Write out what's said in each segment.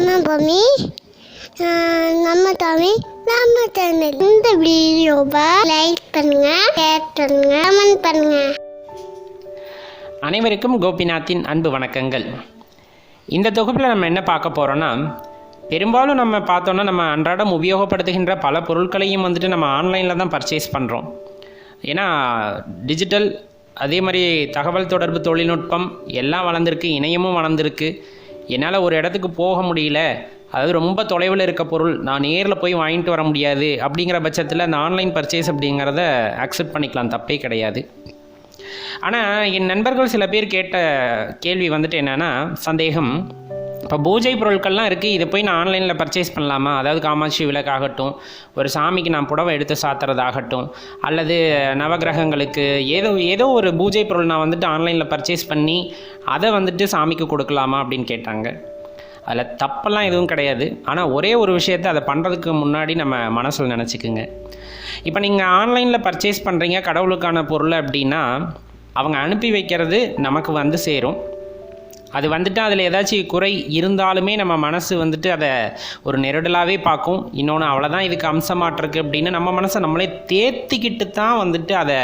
நம்ம பூமி நம்ம தமிழ் நம்ம தமிழ் இந்த வீடியோவை லைக் பண்ணுங்க ஷேர் பண்ணுங்க கமெண்ட் பண்ணுங்க. அனைவருக்கும் கோபிநாத்தின் அன்பு வணக்கங்கள். இந்த தொகுப்பில் நம்ம என்ன பார்க்க போகிறோன்னா பெரும்பாலும் நம்ம பார்த்தோன்னா நம்ம அன்றாடம் உபயோகப்படுத்துகின்ற பல பொருட்களையும் வந்துட்டு நம்ம ஆன்லைனில் தான் பர்ச்சேஸ் பண்ணுறோம் ஏன்னா டிஜிட்டல் அதே மாதிரி தகவல் தொடர்பு தொழில்நுட்பம் எல்லாம் வளர்ந்துருக்கு இணையமும் வளர்ந்துருக்கு. என்னால் ஒரு இடத்துக்கு போக முடியல. அதாவது ரொம்ப தொலைவில் இருக்க பொருள் நான் நேரில் போய் வாங்கிட்டு வர முடியாது அப்படிங்கிற பட்சத்தில் அந்த ஆன்லைன் பர்ச்சேஸ் அப்படிங்கிறத அக்செப்ட் பண்ணிக்கலாம். தப்பே கிடையாது. ஆனால் என் நண்பர்கள் சில பேர் கேட்ட கேள்வி வந்துட்டு என்னென்னா சந்தேகம் இப்போ பூஜை பொருட்கள்லாம் இருக்குது இதை போய் நான் ஆன்லைனில் பர்ச்சேஸ் பண்ணலாமா? அதாவது காமாட்சி விளக்காகட்டும் ஒரு சாமிக்கு நான் புடவை எடுத்து சாத்துறதாகட்டும் அல்லது நவகிரகங்களுக்கு ஏதோ ஏதோ ஒரு பூஜை பொருள் நான் வந்துட்டு ஆன்லைனில் பர்ச்சேஸ் பண்ணி அதை வந்துட்டு சாமிக்கு கொடுக்கலாமா அப்படின்னு கேட்டாங்க. அதில் தப்பெல்லாம் எதுவும் கிடையாது. ஆனால் ஒரே ஒரு விஷயத்தை அதை பண்ணுறதுக்கு முன்னாடி நம்ம மனசில் நினச்சிக்குங்க. இப்போ நீங்கள் ஆன்லைனில் பர்ச்சேஸ் பண்ணுறீங்க கடவுளுக்கான பொருள் அப்படின்னா அவங்க அனுப்பி வைக்கிறது நமக்கு வந்து சேரும். அது வந்துட்டு அதில் ஏதாச்சும் குறை இருந்தாலுமே நம்ம மனசு வந்துட்டு அதை ஒரு நெருடலாகவே பார்க்கும். இன்னொன்று அவ்வளோதான் இதுக்கு அம்சமாட்டிருக்கு அப்படின்னு நம்ம மனசை நம்மளே தேர்த்திக்கிட்டு தான் வந்துட்டு அதை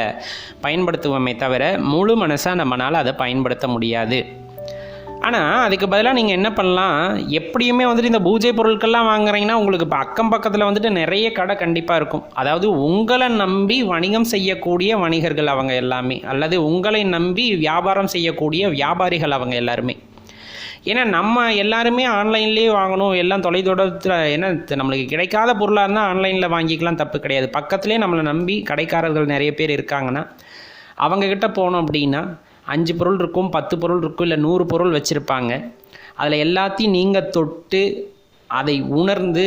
பயன்படுத்துவோமே தவிர முழு மனசாக நம்மளால் அதை பயன்படுத்த முடியாது. ஆனால் அதுக்கு பதிலாக நீங்கள் என்ன பண்ணலாம்? எப்படியுமே வந்துட்டு இந்த பூஜை பொருட்கள்லாம் வாங்குறீங்கன்னா உங்களுக்கு இப்போ அக்கம் பக்கத்தில் வந்துட்டு நிறைய கடை கண்டிப்பாக இருக்கும். அதாவது உங்களை நம்பி வணிகம் செய்யக்கூடிய வணிகர்கள் அவங்க எல்லாமே. அல்லது உங்களை நம்பி வியாபாரம் செய்யக்கூடிய வியாபாரிகள் அவங்க எல்லாருமே. ஏன்னா நம்ம எல்லாருமே ஆன்லைன்லேயே வாங்கணும். எல்லாம் தொலைதொடர்பில் ஏன்னா நம்மளுக்கு கிடைக்காத பொருளாக இருந்தால் ஆன்லைனில் வாங்கிக்கலாம். தப்பு கிடையாது. பக்கத்துலேயே நம்மளை நம்பி கடைக்காரர்கள் நிறைய பேர் இருக்காங்கன்னா அவங்கக்கிட்ட போனோம் அப்படின்னா அஞ்சு பொருள் இருக்கும் பத்து பொருள் இருக்கும் இல்லை நூறு பொருள் வச்சுருப்பாங்க. அதில் எல்லாத்தையும் நீங்கள் தொட்டு அதை உணர்ந்து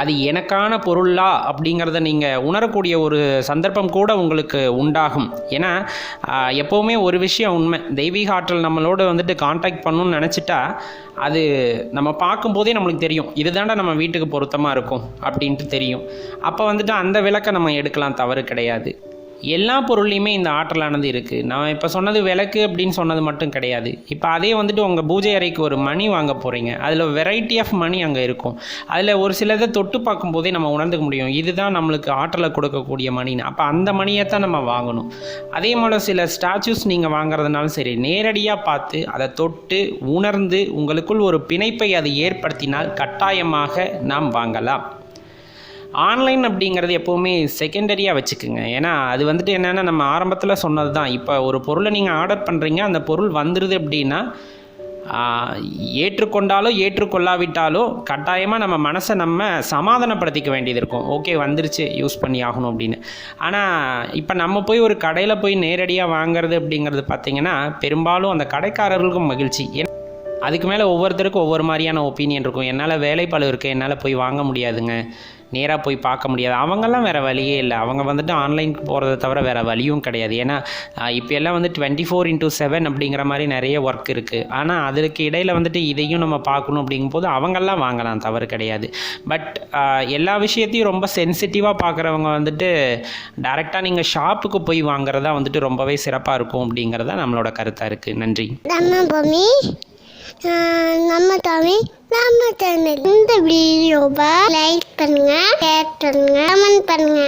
அது எனக்கான பொருளா அப்படிங்கிறத நீங்கள் உணரக்கூடிய ஒரு சந்தர்ப்பம் கூட உங்களுக்கு உண்டாகும். ஏன்னா எப்போவுமே ஒரு விஷயம் உண்மை. தெய்வீக ஆற்றல் நம்மளோட வந்துட்டு காண்டாக்ட் பண்ணணும்னு நினச்சிட்டா அது நம்ம பார்க்கும்போதே நம்மளுக்கு தெரியும். இதுதாண்டா நம்ம வீட்டுக்கு பொருத்தமாக இருக்கும் அப்படின்ட்டு தெரியும். அப்போ வந்துட்டு அந்த விளக்கை நம்ம எடுக்கலாம் தவறு கிடையாது. எல்லா பொருள்லையுமே இந்த ஆற்றலானது இருக்குது நான் இப்போ சொன்னது விளக்கு அப்படின்னு சொன்னது மட்டும் கிடையாது. இப்போ அதே வந்துட்டு உங்கள் பூஜை அறைக்கு ஒரு மணி வாங்க போகிறீங்க அதில் வெரைட்டி ஆஃப் மணி அங்கே இருக்கும். அதில் ஒரு சிலதை தொட்டு பார்க்கும்போதே நம்ம உணர்ந்துக்க முடியும். இதுதான் நம்மளுக்கு ஆற்றலை கொடுக்கக்கூடிய மணின்னு. அப்போ அந்த மணியை தான் நம்ம வாங்கணும். அதே போல் சில ஸ்டாச்சூஸ் நீங்கள் வாங்குறதுனாலும் சரி நேரடியாக பார்த்து அதை தொட்டு உணர்ந்து உங்களுக்குள் ஒரு பிணைப்பை அது ஏற்படுத்தினால் கட்டாயமாக நாம் வாங்கலாம். ஆன்லைன் அப்படிங்கிறது எப்போவுமே செகண்டரியாக வச்சுக்குங்க. ஏன்னா அது வந்துட்டு என்னென்னா நம்ம ஆரம்பத்தில் சொன்னது தான் இப்போ ஒரு பொருளை நீங்கள் ஆர்டர் பண்ணுறீங்க அந்த பொருள் வந்துடுது அப்படின்னா ஏற்றுக்கொண்டாலோ ஏற்றுக்கொள்ளாவிட்டாலோ கட்டாயமாக நம்ம மனசை நம்ம சமாதானப்படுத்திக்க வேண்டியது இருக்கும். ஓகே வந்துருச்சு யூஸ் பண்ணி ஆகணும் அப்படின்னு. ஆனால் இப்போ நம்ம போய் ஒரு கடையில் போய் நேரடியாக வாங்குறது அப்படிங்கிறது பார்த்திங்கன்னா பெரும்பாலும் அந்த கடைக்காரர்களுக்கும் மகிழ்ச்சி. அதுக்கு மேலே ஒவ்வொருத்தருக்கும் ஒவ்வொரு மாதிரியான ஒப்பீனியன் இருக்கும். என்னால் வேலைப்பாடு இருக்குது என்னால் போய் வாங்க முடியாதுங்க. நேராக போய் பார்க்க முடியாது. அவங்கெல்லாம் வேறு வழியே இல்லை. அவங்க வந்துட்டு ஆன்லைனுக்கு போகிறத தவிர வேறு வழியும் கிடையாது. ஏன்னா இப்போ எல்லாம் வந்து டுவெண்ட்டி ஃபோர் இன்ட்டு செவன் அப்படிங்கிற மாதிரி நிறைய ஒர்க் இருக்குது ஆனால் அதுக்கு இடையில் வந்துட்டு இதையும் நம்ம பார்க்கணும் அப்படிங்கும்போது அவங்கெல்லாம் வாங்கலாம் தவறு கிடையாது. பட் எல்லா விஷயத்தையும் ரொம்ப சென்சிட்டிவாக பார்க்குறவங்க வந்துட்டு டேரெக்டாக நீங்கள் ஷாப்புக்கு போய் வாங்குறதா வந்துட்டு ரொம்பவே சிறப்பாக இருக்கும் அப்படிங்கிறதா நம்மளோட கருத்தாக இருக்குது நன்றி. நம்ம தமிழ் நம்ம சேனல் இந்த வீடியோவை லைக் பண்ணுங்க ஷேர் பண்ணுங்க கமெண்ட் பண்ணுங்க.